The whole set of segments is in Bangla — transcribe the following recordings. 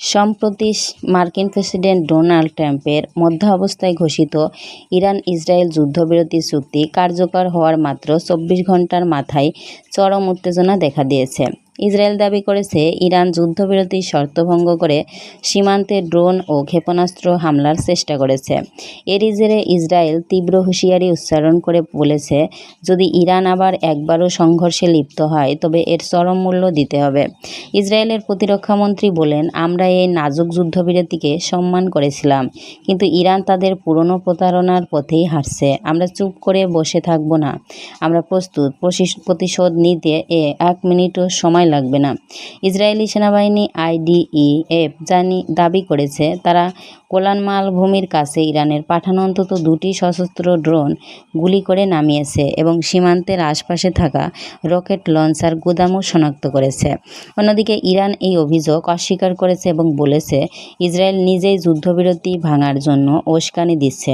সম্প্রতি মার্কিন প্রেসিডেন্ট ডোনাল্ড ট্রাম্পের মধ্যাবস্থায় ঘোষিত ইরান ইসরায়েল যুদ্ধবিরতি চুক্তি কার্যকর হওয়ার মাত্র চব্বিশ ঘণ্টার মাথায় চরম উত্তেজনা দেখা দিয়েছে। ইসরায়েল দাবি করেছে ইরান যুদ্ধবিরতি শর্ত ভঙ্গ করে সীমান্তে ড্রোন ও ক্ষেপণাস্ত্র হামলার চেষ্টা করেছে। এরই জেরে ইসরায়েল তীব্র হুঁশিয়ারি উচ্চারণ করে বলেছে, যদি ইরান আবার একবারও সংঘর্ষে লিপ্ত হয়, তবে এর চরম মূল্য দিতে হবে। ইসরায়েলের প্রতিরক্ষামন্ত্রী বলেন, আমরা এই নাজুক যুদ্ধবিরতিকে সম্মান করেছিলাম, কিন্তু ইরান তাদের পুরনো প্রতারণার পথেই হাঁটছে। আমরা চুপ করে বসে থাকব না। আমরা প্রস্তুত। প্রতিশোধ নিতে এ এক মিনিটও সময় লাগবে না। ইসরায়েলি সেনাবাহিনী আইডিইএফ জানি দাবি করেছে, তারা কোলান মালভূমির কাছে ইরানের পাঠানো অন্তত দুটি সশস্ত্র ড্রোন গুলি করে নামিয়েছে এবং সীমান্তের আশপাশে থাকা রকেট লঞ্চার গুদামও শনাক্ত করেছে। অন্যদিকে ইরান এই অভিযোগ অস্বীকার করেছে এবং বলেছে, ইসরায়েল নিজেই যুদ্ধবিরতি ভাঙার জন্য উস্কানি দিচ্ছে।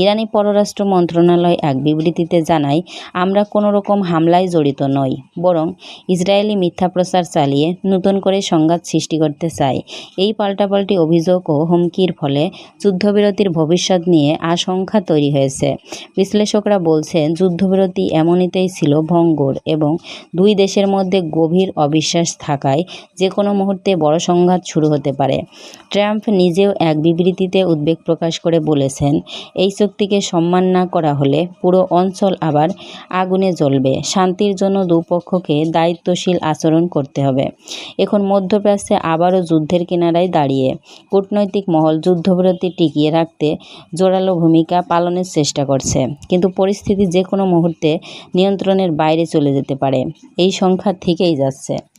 ইরানি পররাষ্ট্র মন্ত্রণালয় এক বিবৃতিতে জানায়, আমরা কোনো রকম হামলায় জড়িত নই, বরং ইসরায়েলি মিথ্যা প্রচার চালিয়ে নতুন করে সংঘাত সৃষ্টি করতে চায়। এই পাল্টাপাল্টি অভিযোগ ও হুমকির ফলে যুদ্ধবিরতির ভবিষ্যৎ নিয়ে আশঙ্কা তৈরি হয়েছে। বিশ্লেষকরা বলছেন, যুদ্ধবিরতি এমনিতেই ছিল ভঙ্গুর এবং দুই দেশের মধ্যে গভীর অবিশ্বাস থাকায় যে কোনো মুহূর্তে বড় সংঘাত শুরু হতে পারে। ট্রাম্প নিজেও এক বিবৃতিতে উদ্বেগ প্রকাশ করে বলেছেন, এই চুক্তিকে সম্মান না করা হলে পুরো অঞ্চল আবার আগুনে জ্বলবে। শান্তির জন্য দুপক্ষকে দায়িত্বশীল আচরণ করতে হবে। এখন মধ্যপ্রাচ্যে আবারও যুদ্ধের কিনারায় দাঁড়িয়ে, কূটনৈতিক মহল যুদ্ধবিরতি টিকিয়ে রাখতে জোরালো ভূমিকা পালনের চেষ্টা করছে। কিন্তু পরিস্থিতি যে কোনো মুহূর্তে নিয়ন্ত্রণের বাইরে চলে যেতে পারে। এই সংখ্যা থেকেই যাচ্ছে।